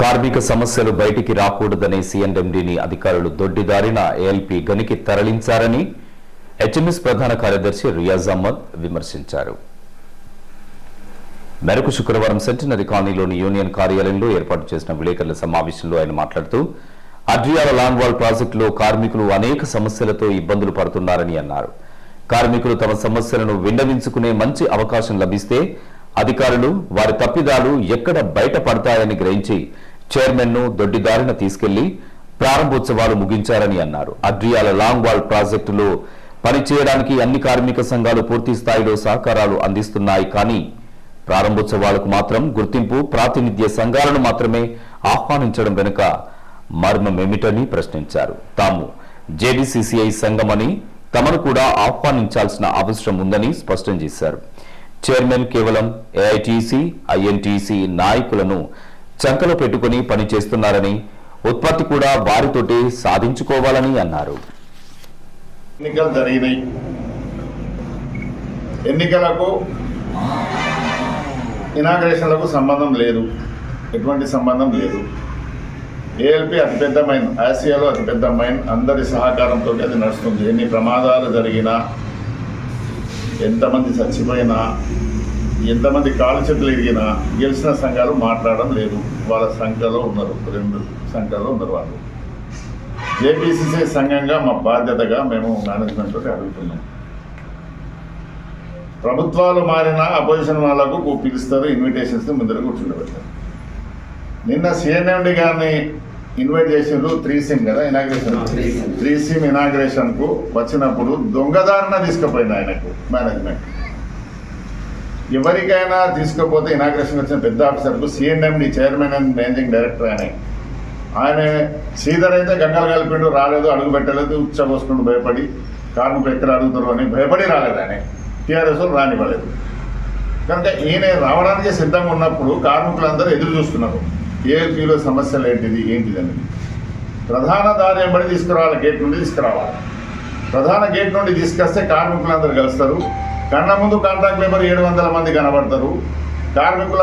కార్మిక సమస్యలు బయటికి రాకూడదని సీఎండెండిని అధికారులు దొడ్డిదారిన ఏఎల్పీ గనికి తరలించారని హెచ్ఎంఎస్ ప్రధాన కార్యదర్శి రియాజ్ అహ్మద్ విమర్శించారు. మేరకు శుక్రవారం సెంటినరీ కాలనీలోని యూనియన్ కార్యాలయంలో ఏర్పాటు చేసిన విలేకరుల సమావేశంలో ఆయన మాట్లాడుతూ అడ్రియాల లాంగ్ వాల్ ప్రాజెక్టులో కార్మికులు అనేక సమస్యలతో ఇబ్బందులు పడుతున్నారని అన్నారు. కార్మికులు తమ సమస్యలను విన్నవించుకునే మంచి అవకాశం లభిస్తే అధికారులు వారి తప్పిదాలు ఎక్కడ బయటపడతాయని గ్రహించి చైర్మన్ను దొడ్డిదారిన తీసుకెళ్ళి ప్రారంభోత్సవాలు ముగించారని అన్నారు. అడ్రియాల లాంగ్ వాల్ ప్రాజెక్టులో పనిచేయడానికి అన్ని కార్మిక సంఘాలు పూర్తి స్థాయిలో సహకారాలు అందిస్తున్నాయి కానీ ప్రారంభోత్సవాలకు మాత్రం గుర్తింపు ప్రాతినిధ్య సంఘాలను మాత్రమే ఆహ్వానించడం వెనుక మర్మమేమిటని ప్రశ్నించారు. తాము జేబీసీసీఐ సంఘమని తమను కూడా ఆహ్వానించాల్సిన అవసరం ఉందని స్పష్టం చేశారు. చైర్మన్ కేవలం ఏఐటీసీ ఐఎన్టీసీ నాయకులను చంకలో పెట్టుకుని పనిచేస్తున్నారని ఉత్పత్తి కూడా వారితోటి సాధించుకోవాలని అన్నారు. ఎన్నికలు జరిగినాయి. ఎన్నికలకు ఇనాగ్రేషన్లకు సంబంధం లేదు. ఎటువంటి సంబంధం లేదు. ఏఎల్పి అతిపెద్ద మైన్ ఆసియాలో అతిపెద్ద మైన్ అందరి సహకారంతో అది నడుస్తుంది. ఎన్ని ప్రమాదాలు జరిగినా ఎంతమంది చచ్చిపోయినా ఎంతమంది కాలు చేతులు ఇరిగినా గెలిచిన సంఘాలు మాట్లాడడం లేదు. వాళ్ళ సంఖ్యలో ఉన్నారు. రెండు సంఖ్యలో ఉన్నారు వాళ్ళు. జేపీసీసీ సంఘంగా మా బాధ్యతగా మేము మేనేజ్మెంట్ తోటి అడుగుతున్నాం. ప్రభుత్వాలు మారిన అపోజిషన్ వాళ్ళకు పిలుస్తారు ఇన్విటేషన్స్ ముందర కూర్చుండబెడతారు. నిన్న సిఎన్ఎండి గారిని ఇన్వైట్ చేసిండ్రు త్రీ సిమ్ కదా ఇనాగ్రేషన్ త్రీ సిమ్ ఇనాగ్రేషన్కు వచ్చినప్పుడు దొంగదారిన తీసుకుపోయింది ఆయనకు మేనేజ్మెంట్ ఎవరికైనా తీసుకుపోతే ఇనాగ్రేషన్ వచ్చిన పెద్ద ఆఫీసర్లు CMD chairman and managing director ఆయన ఆయన శ్రీధర్ అయితే గంగలు కలిపిండు రాలేదు అడుగు పెట్టలేదు ఉచ్చబోసుకుంటూ భయపడి కార్మికులు ఎక్కడ అడుగుతారు అని భయపడి రాలేదు ఆయన. టీఆర్ఎస్ రానివ్వలేదు. కనుక ఈయన రావడానికి సిద్ధంగా ఉన్నప్పుడు కార్మికులందరూ ఎదురు చూస్తున్నారు. ఏఎల్పీలో సమస్యలు ఏంటిది ఏంటిది అనేది. ప్రధాన దారి ఎంబడి తీసుకురావాలి గేట్ నుండి తీసుకురావాలి. ప్రధాన గేట్ నుండి తీసుకొస్తే కార్మికులందరూ కలుస్తారు. కన్న ముందు కాంట్రాక్ట్ లేబర్ ఏడు వందల మంది కనబడతారు. కార్మికుల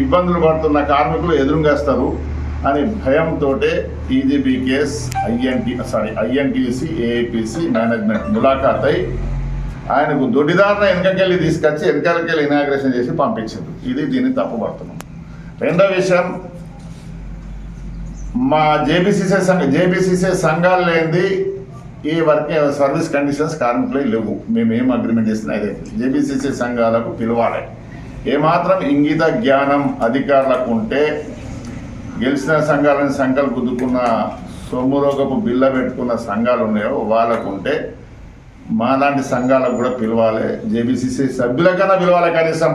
ఇబ్బందులు పడుతున్న కార్మికులు ఎదురుగాస్తారు అని భయంతో TGBKS INT sorry INTC AIPC management ములాఖాత్ అయి ఆయనకు దొడ్డిదారిన వెనకకెళ్ళి తీసుకొచ్చి వెనకాలకెళ్ళి ఇనాగ్రేషన్ చేసి పంపించారు ఇది దీన్ని తప్పుపడుతున్నాం. రెండో విషయం మా జేబీసీసీ సంఘ జేబీసీసీ సంఘాలు లేనిది ఈ వర్క్ సర్వీస్ కండిషన్స్ కార్మికులు లేవు. మేము ఏం అగ్రిమెంట్ చేసినా అదే జేబీసీసీ సంఘాలకు పిలవాలి. ఏమాత్రం ఇంగిత జ్ఞానం అధికారులకు ఉంటే గెలిచిన సంఘాలను సంఘాలు గుద్దుకున్న సొమ్మురోగపు బిల్ల పెట్టుకున్న సంఘాలు ఉన్నాయో వాళ్ళకు ఉంటే మాలాంటి సంఘాలకు కూడా పిలవాలి. జేబీసీసీ సభ్యులకన్నా పిలవాలి కనీసం.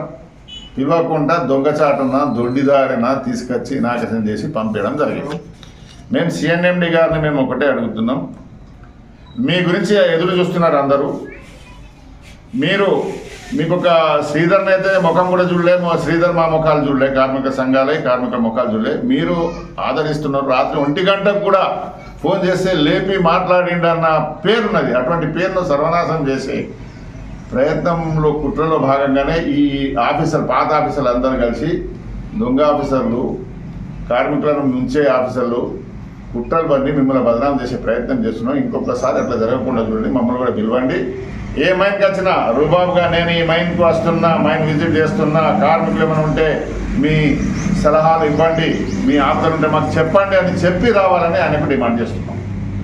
పిలవకుండా దొంగచాటున దొడ్డిదారిన తీసుకొచ్చి నాశనం చేసి పంపించడం జరిగింది. మేము సిఎన్ఎండి గారిని మేము ఒకటే అడుగుతున్నాం. మీ గురించి ఎదురు చూస్తున్నారు అందరూ. మీరు మీకు ఒక శ్రీధర్ని అయితే ముఖం కూడా చూడలే శ్రీధర్ మా ముఖాలు చూడలే కార్మిక సంఘాలే కార్మిక ముఖాలు చూడలే. మీరు ఆదరిస్తున్నారు. రాత్రి ఒంటి గంటకు కూడా ఫోన్ చేస్తే లేపి మాట్లాడిండి అన్న పేరున్నది. అటువంటి పేరును సర్వనాశం చేసి ప్రయత్నంలో కుట్రలో భాగంగానే ఈ ఆఫీసర్ పాత ఆఫీసర్లు అందరూ కలిసి దొంగ ఆఫీసర్లు కార్మికులను ముంచే ఆఫీసర్లు కుట్రలు పండి మిమ్మల్ని బదనాం చేసే ప్రయత్నం చేస్తున్నాం. ఇంకొకసారి అట్లా జరగకుండా చూడండి మమ్మల్ని కూడా పిలవండి. ఏ మైన్కి వచ్చినా రూబాబుగా నేను ఈ మైన్కి వస్తున్నా మైన్ విజిట్ చేస్తున్నా కార్మికులు ఏమైనా ఉంటే మీ సలహాలు ఇవ్వండి మీ ఆప్తలు ఉంటే మాకు చెప్పండి అని చెప్పి రావాలని ఆయనకు డిమాండ్ చేస్తున్నాం.